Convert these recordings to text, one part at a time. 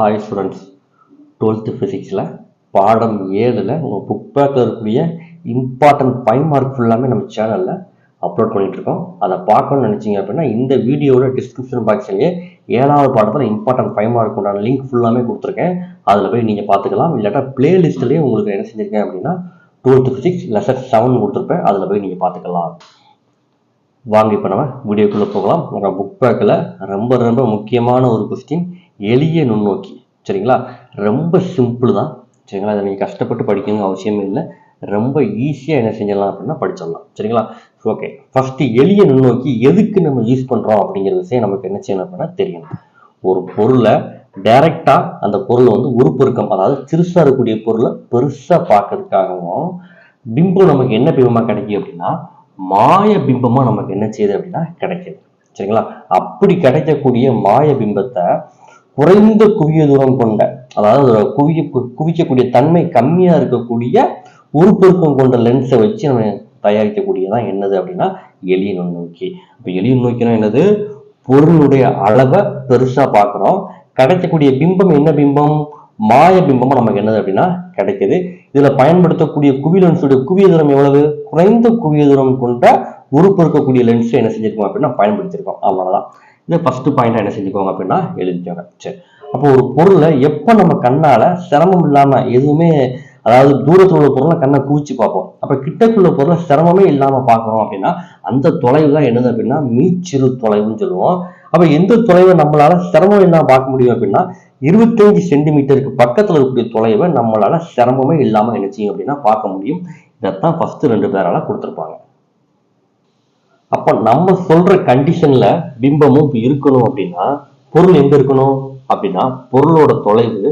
Hi students twelfth ஃபிசிக்ஸில் பாடம் ஏழில் உங்கள் புக் பேக்கில் இருக்கக்கூடிய இம்பார்ட்டன்ட் ஃபைவ் மார்க் ஃபுல்லாமே நம்ம சேனலில் அப்லோட் பண்ணிகிட்ருக்கோம் அதை பார்க்கணும்னு நினச்சிங்க அப்படின்னா இந்த வீடியோவோட டிஸ்கிரிப்ஷன் பாக்ஸ்லேயே ஏழாவது பாடத்தில் இம்பார்ட்டன்ட் ஃபைவ் மார்க் உண்டான லிங்க் ஃபுல்லாமே கொடுத்துருக்கேன். அதில் போய் நீங்கள் பார்த்துக்கலாம். இல்லாட்டா பிளேலிஸ்ட்லேயே உங்களுக்கு என்ன செஞ்சுருக்கேன் அப்படின்னா டுவெல்த்து ஃபிசிக்ஸ் லெசன் செவன் கொடுத்துருப்பேன். அதில் போய் நீங்கள் பார்த்துக்கலாம். வாங்க இப்போ நம்ம வீடியோக்குள்ளே போகலாம். உங்கள் புக் பேக்கில் ரொம்ப ரொம்ப முக்கியமான ஒரு கொஸ்டின் எளிய நுண்ணோக்கி. சரிங்களா? ரொம்ப சிம்பிள் தான். சரிங்களா? அதை நீங்கள் கஷ்டப்பட்டு படிக்கணுங்க அவசியமே இல்லை. ரொம்ப ஈஸியாக என்ன செஞ்சிடலாம் அப்படின்னா படிச்சிடலாம். சரிங்களா? ஓகே ஃபஸ்ட்டு எளிய நுண்ணோக்கி எதுக்கு நம்ம யூஸ் பண்ணுறோம் அப்படிங்கிற விஷயம் நமக்கு என்ன செய்யணும் அப்படின்னா தெரியணும். ஒரு பொருளை டைரெக்டாக அந்த பொருளை வந்து உருப்பெருக்கம் அதாவது சிறுசாக இருக்கக்கூடிய பொருளை பெருசாக பார்க்கறதுக்காகவும் பிம்பம் நமக்கு என்ன பிம்பமாக கிடைக்கும் அப்படின்னா மாய பிம்பமாக நமக்கு என்ன செய்யுது அப்படின்னா கிடைக்குது. சரிங்களா? அப்படி கிடைக்கக்கூடிய மாய பிம்பத்தை குறைந்த குவிய தூரம் கொண்ட அதாவது குவிய குவிக்கக்கூடிய தன்மை கம்மியாக இருக்கக்கூடிய உருப்பெருக்கம் கொண்ட லென்ஸை வச்சு நம்ம தயாரிக்கக்கூடியதான் என்னது அப்படின்னா எளிய நுண்ணோக்கி. இப்போ எளிய நுண்ணோக்கினா என்னது? பொருளுடைய அளவை பெருசாக பார்க்குறோம். கிடைக்கக்கூடிய பிம்பம் என்ன பிம்பம்? மாய பிம்பமும் நமக்கு என்னது அப்படின்னா கிடைக்குது. இதுல பயன்படுத்தக்கூடிய குவி லென்ஸுடைய குவிய தூரம் எவ்வளவு? குறைந்த குவிய தூரம் கொண்ட உருப்பெருக்கக்கூடிய லென்ஸ் என்ன செஞ்சிருக்கோம் அப்படின்னா பயன்படுத்தியிருக்கோம் அவ்வளவுதான். இதை ஃபர்ஸ்ட் பாயிண்ட் என்ன செஞ்சுக்கோங்க அப்படின்னா எழுதிக்கோங்க. சரி. அப்போ ஒரு பொருளை எப்போ நம்ம கண்ணால சிரமம் இல்லாம எதுவுமே அதாவது தூரத்தில் உள்ள பொருளை கண்ணை குவிச்சு பார்ப்போம். அப்ப கிட்டக்குள்ள பொருளை சிரமமே இல்லாம பார்க்குறோம் அப்படின்னா அந்த தொலைவு தான் என்னது அப்படின்னா மீச்சிறு தொலைவுன்னு சொல்லுவோம். அப்போ எந்த தொலைவை நம்மளால சிரமம் இல்லாமல் பார்க்க முடியும் அப்படின்னா இருபத்தஞ்சு சென்டிமீட்டருக்கு பக்கத்துல இருக்கக்கூடிய தொலைவை நம்மளால சிரமமே இல்லாம என்ன செய்யும் அப்படின்னா பார்க்க முடியும். இதைத்தான் ஃபர்ஸ்ட் ரெண்டு பேரால கொடுத்துருப்பாங்க. அப்ப நம்ம சொல்ற கண்டிஷன்ல பிம்பமும் இருக்கணும் அப்படின்னா பொருள் எங்க இருக்கணும்? அப்படின்னா பொருளோட தொலைவு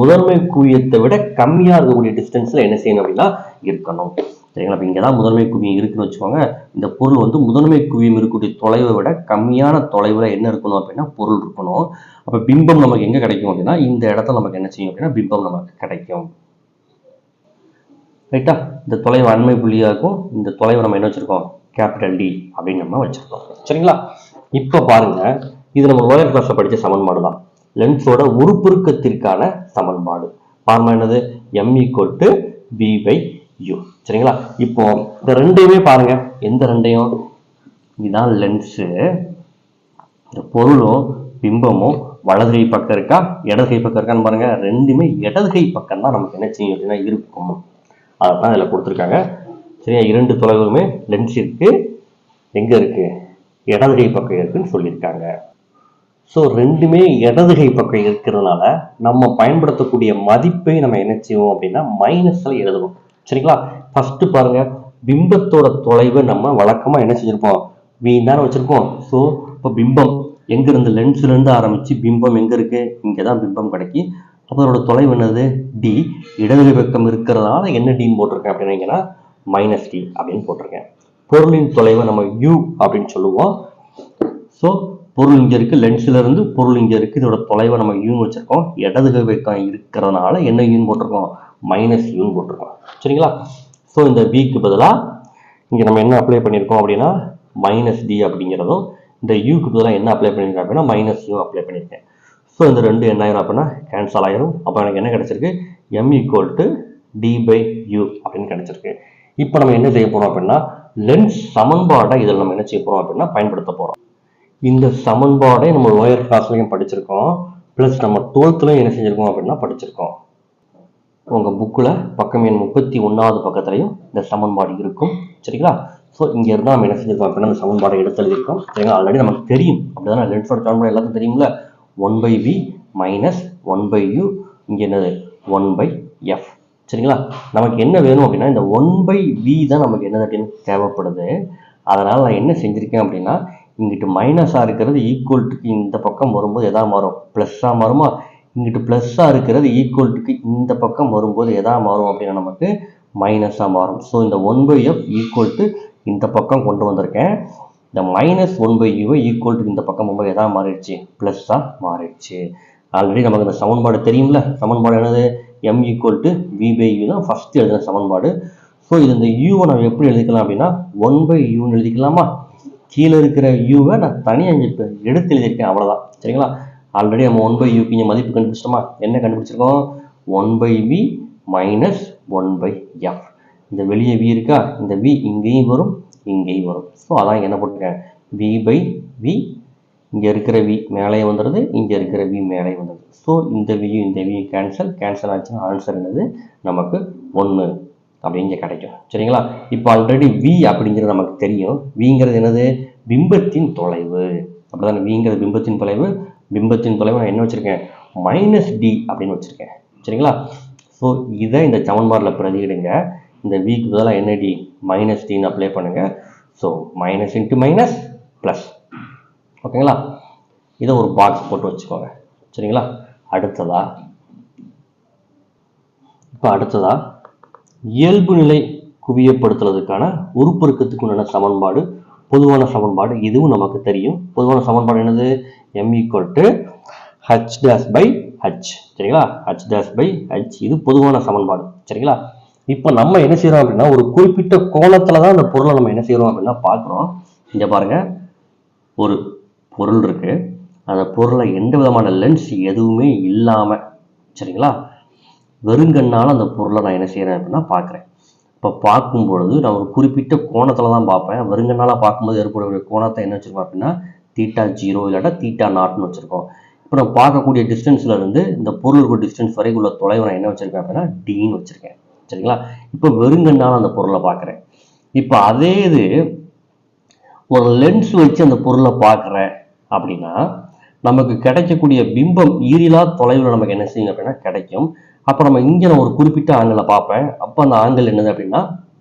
முதன்மை குவியத்தை விட கம்மியா இருக்கக்கூடிய டிஸ்டன்ஸ்ல என்ன செய்யணும் அப்படின்னா இருக்கணும். சரிங்களா? இப்போ இங்கே தான் முதன்மை குவியம் இருக்குன்னு வச்சுக்கோங்க. இந்த பொருள் வந்து முதன்மை குவியம் இருக்கக்கூடிய தொலைவை விட கம்மியான தொலைவில் என்ன இருக்கணும் அப்படின்னா பொருள் இருக்கணும். அப்போ பிம்பம் நமக்கு எங்கே கிடைக்கும் அப்படின்னா இந்த இடத்துல நமக்கு என்ன செய்யும் அப்படின்னா பிம்பம் நமக்கு கிடைக்கும். ரைட்டா இந்த தொலைவு அண்மை புள்ளியாக இருக்கும் இந்த தொலைவை நம்ம என்ன வச்சிருக்கோம்? கேபிட்டல் டி அப்படின்னு நம்ம வச்சிருக்கோம். சரிங்களா? இப்போ பாருங்க இது நம்ம லோயர் கிளாஸில் படித்த சமன்பாடு தான். லென்ஸோட உருப்பெருக்கத்திற்கான சமன்பாடு. பார்மா என்னது? M equal to b by u சரிங்களா? இப்போ இந்த ரெண்டையுமே பாருங்க. எந்த ரெண்டையும்? இதுதான் லென்ஸு இந்த பொருளும் பிம்பமும் வலது கை பக்கம் இருக்கா? இடது கை பக்கம் இருக்கான்னு பாருங்க. ரெண்டுமே இடது கை பக்கம் தான் நமக்கு என்ன செய்யும் அப்படின்னா இருக்கும். அதை தான் இதில் கொடுத்துருக்காங்க. சரியா? இரண்டு தொலைவுமே லென்ஸிற்கு இருக்கு எங்க இருக்கு? இடதுகை பக்கம் இருக்குன்னு சொல்லியிருக்காங்க. ஸோ ரெண்டுமே இடதுகை பக்கம் இருக்கிறதுனால நம்ம பயன்படுத்தக்கூடிய மதிப்பை நம்ம என்ன செய்வோம் அப்படின்னா மைனஸ்ல எழுதுவோம். சரிங்களா? ஃபர்ஸ்ட் பாருங்க பிம்பத்தோட தொலைவு நம்ம வழக்கமா என்ன செஞ்சிருப்போம்? வி தானே வச்சிருப்போம். ஸோ இப்போ பிம்பம் எங்கேருந்து லென்ஸ்ல இருந்து ஆரம்பிச்சு பிம்பம் எங்க இருக்கு? இங்கே தான் பிம்பம் கிடைக்கி. அதோட தொலைவு என்னது? டி இடதுகை பக்கம் இருக்கிறதுனால என்ன டீன் போட்டிருக்கேன் அப்படின்னீங்கன்னா மைனஸ் டி அப்படின்னு போட்டிருக்கேன். பொருளின் தொலைவை நம்ம யூ அப்படின்னு சொல்லுவோம். ஸோ பொருள் இங்கே இருக்கு லென்ஸ்ல இருந்து பொருள் இங்கே இருக்கு இதோட தொலைவை நம்ம யூன்னு வச்சிருக்கோம். இடது வைக்கம் இருக்கிறதுனால என்ன யூன் போட்டிருக்கோம்? மைனஸ் யூன்னு போட்டிருக்கோம். சரிங்களா? ஸோ இந்த விக்கு பதிலாக இங்கே நம்ம என்ன அப்ளை பண்ணியிருக்கோம் அப்படின்னா மைனஸ் டி அப்படிங்கிறதும் இந்த யூக்கு பதிலாக என்ன அப்ளை பண்ணியிருக்கேன் அப்படின்னா மைனஸ் யூ அப்ளை பண்ணியிருக்கேன். ஸோ இந்த ரெண்டு என்ன ஆயிரும் அப்படின்னா கேன்சல் ஆயிரும். அப்போ எனக்கு என்ன கிடச்சிருக்கு? M equal to d by u அப்படின்னு கிடச்சிருக்கு. இப்போ நம்ம என்ன செய்ய போறோம் அப்படின்னா லென்ஸ் சமன்பாடை இதில் நம்ம என்ன செய்ய போறோம் அப்படின்னா பயன்படுத்த போறோம். இந்த சமன்பாடை நம்ம லோயர் கிளாஸ்லையும் படிச்சிருக்கோம். ப்ளஸ் நம்ம டுவெல்த்லையும் என்ன செஞ்சிருக்கோம் அப்படின்னா படிச்சிருக்கோம். உங்கள் புக்கில் பக்கம் எண் முப்பத்தி ஒன்றாவது பக்கத்துலையும் இந்த சமன்பாடு இருக்கும். சரிங்களா? ஸோ இங்கே இருந்தால் நம்ம என்ன செஞ்சிருக்கோம் அப்படின்னா அந்த சமன்பாடை எடுத்து எழுதியிருக்கோம். சரிங்களா? ஆல்ரெடி நமக்கு தெரியும். அப்படிதானே லென்ஸோட சமன்பாடு எல்லாத்துக்கும் தெரியும்ல. One by v minus one by u இங்கே என்னது? ஒன் பை எஃப் சரிங்களா? நமக்கு என்ன வேணும் அப்படின்னா இந்த ஒன் பை வி தான் நமக்கு என்னது அப்படின்னு தேவைப்படுது. அதனால் நான் என்ன செஞ்சுருக்கேன் அப்படின்னா இங்கிட்டு மைனஸாக இருக்கிறது ஈக்குவல்ட்டுக்கு இந்த பக்கம் வரும்போது எதா மாறும்? ப்ளஸ்ஸாக மாறுமா? இங்கிட்டு ப்ளஸ்ஸாக இருக்கிறது ஈக்குவல்ட்டுக்கு இந்த பக்கம் வரும்போது எதா மாறும் அப்படின்னா நமக்கு மைனஸாக மாறும். ஸோ இந்த one by f equal to இந்த பக்கம் கொண்டு வந்திருக்கேன். இந்த மைனஸ் ஒன் பை யூவை ஈக்குவல் டு இந்த பக்கம் ரொம்ப எதாவது மாறிடுச்சு? ப்ளஸ்ஸாக மாறிடுச்சு. ஆல்ரெடி நமக்கு இந்த சமன்பாடு தெரியும்ல? சமன்பாடு என்னது? M equal to v by u தான் ஃபஸ்ட்டு எழுதின சமன்பாடு. ஸோ இது இந்த யூவை நம்ம எப்படி எழுதிக்கலாம் அப்படின்னா ஒன் பை யூன்னு எழுதிக்கலாமா? கீழே இருக்கிற யூவை நான் தனியாக இங்கே எடுத்து எழுதியிருக்கேன் அவ்வளோதான் சரிங்களா? ஆல்ரெடி நம்ம ஒன் பை யூக்கு இங்கே மதிப்பு கண்டுபிடிச்சிட்டோமா? என்ன கண்டுபிடிச்சிருக்கோம்? One by v minus one by f இந்த வெளியே வி இருக்கா? இந்த வி இங்கேயும் வரும் இங்கேயும் வரும். ஸோ அதான் என்ன போட்டிருக்கேன்? வி பை வி இங்கே இருக்கிற வி மேலே வந்துடுது இங்கே இருக்கிற வி மேலே வந்துடுது ஸோ இந்த வியும் இந்த வியும் கேன்சல் கேன்சல் ஆச்சுன்னா ஆன்சர் என்னது? நமக்கு ஒன்று அப்படிங்க கிடைக்கும். சரிங்களா? இப்போ ஆல்ரெடி வி அப்படிங்கிறது நமக்கு தெரியும். விங்கிறது என்னது? பிம்பத்தின் தொலைவு. அப்படிதான்? விங்கிறது பிம்பத்தின் தொலைவு. பிம்பத்தின் தொலைவு நான் என்ன வச்சுருக்கேன்? மைனஸ் டி அப்படின்னு வச்சுருக்கேன். சரிங்களா? ஸோ இதை இந்த சமன்பாடில் பிரதியிடுங்க. இந்த விக்கு பதிலாக என்ன டி மைனஸ் டின்னு அப்ளை பண்ணுங்கள் so minus into minus plus ஓகேங்களா? இதை ஒரு பாக்ஸ் போட்டு வச்சுக்கோங்க. சரிங்களா? அடுத்ததா இப்போ அடுத்ததா இயல்பு நிலை குவியப்படுத்துறதுக்கான உருப்பெருக்கத்துக்கு உண்டான சமன்பாடு பொதுவான சமன்பாடு இதுவும் நமக்கு தெரியும். பொதுவான சமன்பாடு என்னது? M equal to h dash by h சரிங்களா? ஹச் டேஸ் பை ஹச் இது பொதுவான சமன்பாடு. சரிங்களா? இப்போ நம்ம என்ன செய்கிறோம் அப்படின்னா ஒரு குறிப்பிட்ட கோணத்துல தான் அந்த பொருளை நம்ம என்ன செய்கிறோம் அப்படின்னா பார்க்குறோம். இங்கே பாருங்க. ஒரு பொருள் இருக்கு. அந்த பொருளை எந்த விதமான லென்ஸ் எதுவுமே இல்லாம சரிங்களா? வெறுங்கண்ணால் அந்த பொருளை நான் என்ன செய்கிறேன் அப்படின்னா பார்க்குறேன் இப்போ பார்க்கும் பொழுது நான் ஒரு குறிப்பிட்ட கோணத்தில் தான் பார்ப்பேன். வெறுங்கண்ணால் பார்க்கும்போது ஏற்படக்கூடிய கோணத்தை என்ன வச்சுருக்கோம் அப்படின்னா தீட்டா ஜீரோ இல்லாட்டா தீட்டா நாட்னு வச்சுருக்கோம். இப்போ நான் பார்க்கக்கூடிய டிஸ்டன்ஸ்ல இருந்து இந்த இருக்கிற டிஸ்டன்ஸ் வரைக்கும் உள்ள தொலைவை நான் என்ன வச்சுருக்கேன் அப்படின்னா டீன்னு வச்சுருக்கேன். சரிங்களா? இப்போ வெறுங்கண்ணால் அந்த பொருளை பார்க்குறேன். இப்போ அதே இது ஒரு லென்ஸ் வச்சு அந்த பொருளை பார்க்குறேன் அப்படின்னா நமக்கு கிடைக்கக்கூடிய பிம்பம் ஈரிலா தொலைவில் நமக்கு என்ன செய்யும் அப்படின்னா கிடைக்கும். அப்போ நம்ம இங்கே நான் ஒரு குறிப்பிட்ட ஆங்கிளில் பார்ப்பேன். அப்போ அந்த ஆங்கிள் என்னது அப்படின்னா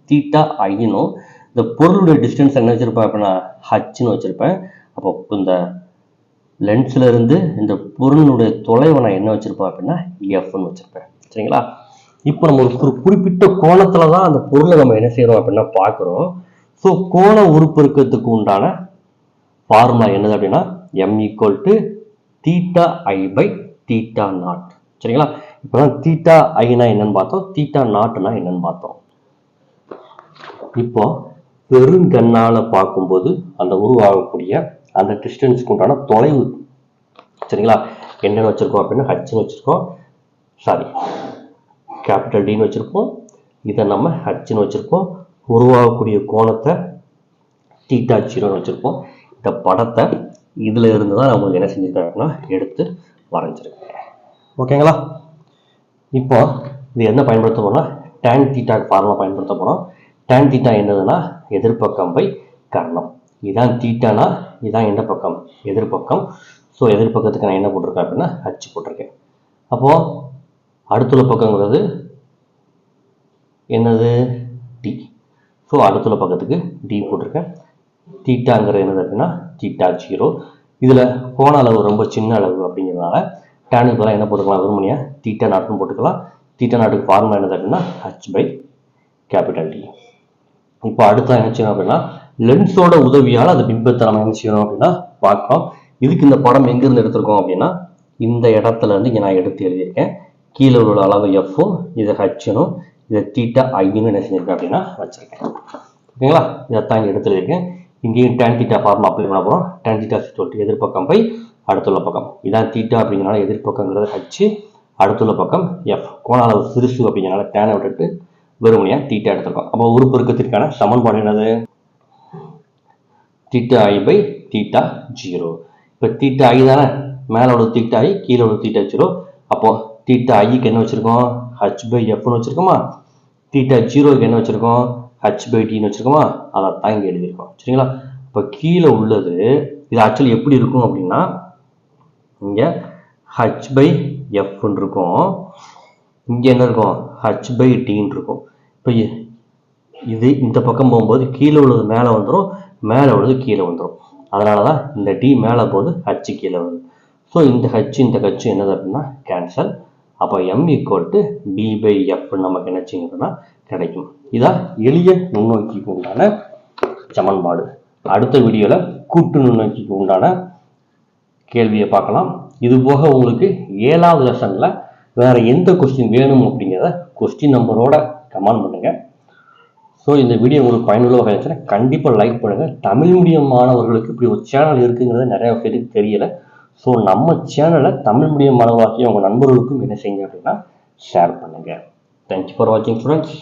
தீட்டா ஐனும் இந்த பொருளுடைய டிஸ்டன்ஸ் என்ன வச்சுருப்பேன் அப்படின்னா ஹச்சுன்னு வச்சுருப்பேன். அப்போ இந்த லென்ஸில் இருந்து இந்த பொருளினுடைய தொலைவை நான் என்ன வச்சுருப்பேன் அப்படின்னா எஃப்னு வச்சுருப்பேன். சரிங்களா? இப்போ நம்ம ஒரு குறிப்பிட்ட கோணத்தில் தான் அந்த பொருளை நம்ம என்ன செய்கிறோம் அப்படின்னா பார்க்குறோம். ஸோ கோண உருப்பெருக்கத்துக்கு உண்டான ஃபார்முலா என்னது அப்படின்னா m equal to theta i by theta naught சரிங்களா? இப்போ தான் தீட்டா ஐனா என்னன்னு பார்த்தோம். தீட்டா நாட்னா என்னன்னு பார்த்தோம். இப்போ பெருங்கண்ணால் பார்க்கும்போது அந்த உருவாகக்கூடிய அந்த டிஸ்டன்ஸ்க்கு உண்டான தொலைவு சரிங்களா? என்னென்னு வச்சுருக்கோம் அப்படின்னா ஹச்னு வச்சுருக்கோம். சாரி கேபிட்டல் டின்னு வச்சுருக்கோம் இதை நம்ம ஹச்னு வச்சுருக்கோம் உருவாகக்கூடிய கோணத்தை தீட்டா ஜீரோன்னு வச்சுருப்போம். இந்த படத்தை இதில் இருந்து தான் நம்மளுக்கு என்ன செஞ்சுருக்காங்கன்னா எடுத்து வரைஞ்சிருக்கேன் ஓகேங்களா இப்போ இது என்ன பயன்படுத்த போகிறோம்னா டேன் தீட்டா ஃபார்முலா பயன்படுத்த போகிறோம் டேன் தீட்டா என்னதுன்னா எதிர்ப்பக்கம் பை கர்ணம். இதான் தீட்டானா இதான் எந்த பக்கம்? எதிர்ப்பக்கம். ஸோ எதிர்ப்பக்கத்துக்கு நான் என்ன போட்டிருக்கேன் அப்படின்னா அச்சு போட்டிருக்கேன். அப்போது அடுத்துள்ள பக்கங்கிறது என்னது? ஸோ அடுத்துள்ள பக்கத்துக்கு டி போட்டிருக்கேன். தீட்டாங்கிறது என்னது அப்படின்னா தீட்டா ஜீரோ இதில் கோண அளவு ரொம்ப சின்ன அளவு அப்படிங்கிறதுனால டேனுக்கு பதிலாக என்ன போட்டுக்கலாம் விரும்பினியா தீட்டா நாட்டுன்னு போட்டுக்கலாம். தீட்டா நாட்டுக்கு ஃபார்முலா என்னது அப்படின்னா ஹச் பை கேபிட்டல் டி இப்போ அடுத்த என்ன செய்யணும் அப்படின்னா லென்ஸோட உதவியால் அந்த பிம்பத்தை நம்ம என்ன செய்யணும் அப்படின்னா பார்க்கலாம் இதுக்கு இந்த படம் எங்கேருந்து எடுத்திருக்கோம் அப்படின்னா இந்த இடத்துல இருந்து இங்கே நான் எடுத்து எழுதியிருக்கேன். கீழே உள்ள அளவு எஃப்பும் இதை ஹச்னும் இதை தீட்டா ஐன்னு என்ன செஞ்சிருக்கேன் அப்படின்னா வச்சிருக்கேன். ஓகேங்களா? இதைத்தான் இங்கே எடுத்து இங்கேயும் டேன் தீட்டா ஃபார்ம் அப்ளை பண்ண போகிறோம் டேன் தீட்டா சொல்லிட்டு எதிர்ப்பக்கம் பை அடுத்துள்ள பக்கம். இதான் தீட்டா அப்படிங்கிறனால எதிர்ப்பக்கங்கிறது ஹச்சு அடுத்துள்ள பக்கம் எஃப் கோண அளவு சிறுசு அப்படிங்கிறனால டேனை விட்டுட்டு வெறுமனையாக தீட்டா எடுத்திருக்கோம். அப்போ உருப்பெருக்கத்திற்கான சமன்பாடு என்னது? Theta i by theta zero இப்போ தீட்டா ஐ தானே? மேலே உள்ள தீட்டா ஐ கீழே உள்ள தீட்டா ஜீரோ அப்போது தீட்டா ஐக்கு என்ன வச்சுருக்கோம்? ஹச் பை எஃப்னு வச்சிருக்கோமா? தீட்டா ஜீரோக்கு என்ன வச்சிருக்கோம்? ஹச் பை டின்னு வச்சிருக்கோமா? அதை தான் இங்கே எழுதியிருக்கோம். சரிங்களா? இப்போ கீழே உள்ளது இது ஆக்சுவலி எப்படி இருக்கும் அப்படின்னா இங்கே ஹச் பை எஃப்னு இருக்கும். இங்கே என்ன இருக்கும்? ஹச் பை டின்னு இருக்கும். இப்போ இது இந்த பக்கம் போகும்போது கீழே உள்ளது மேலே வந்துடும் மேலே உள்ளது கீழே வந்துடும் அதனால தான் இந்த டி மேலே போகுது ஹச் கீழே வருது. ஸோ இந்த ஹச் இந்த ஹச்சு என்னது அப்படின்னா கேன்சல் அப்போ m equal to d by f நமக்கு என்ன செய்யணும்னா கிடைக்கும். இதான் எளிய நுண்ணோக்கிக்கு உண்டான சமன்பாடு. அடுத்த வீடியோவில் கூட்டு நுண்ணோக்கிக்கு உண்டான கேள்வியை பார்க்கலாம். இது போக உங்களுக்கு ஏழாவது லெசனில் வேற எந்த கொஸ்டின் வேணும் அப்படிங்கிறத கொஸ்டின் நம்பரோட கமெண்ட் பண்ணுங்க. ஸோ இந்த வீடியோ உங்களுக்கு பயனுள்ள வகையில் கண்டிப்பாக லைக் பண்ணுங்கள் தமிழ் மீடியம் மாணவர்களுக்கு இப்படி ஒரு சேனல் இருக்குங்கிறது நிறைய பேருக்கு தெரியலை. ஸோ நம்ம சேனலை தமிழ் மீடியம் மாணவராகிய உங்கள் நண்பர்களுக்கும் என்ன செய்யுங்க அப்படின்னா ஷேர் பண்ணுங்கள் தேங்க்யூ ஃபார் வாட்சிங் ஸ்டூடெண்ட்ஸ்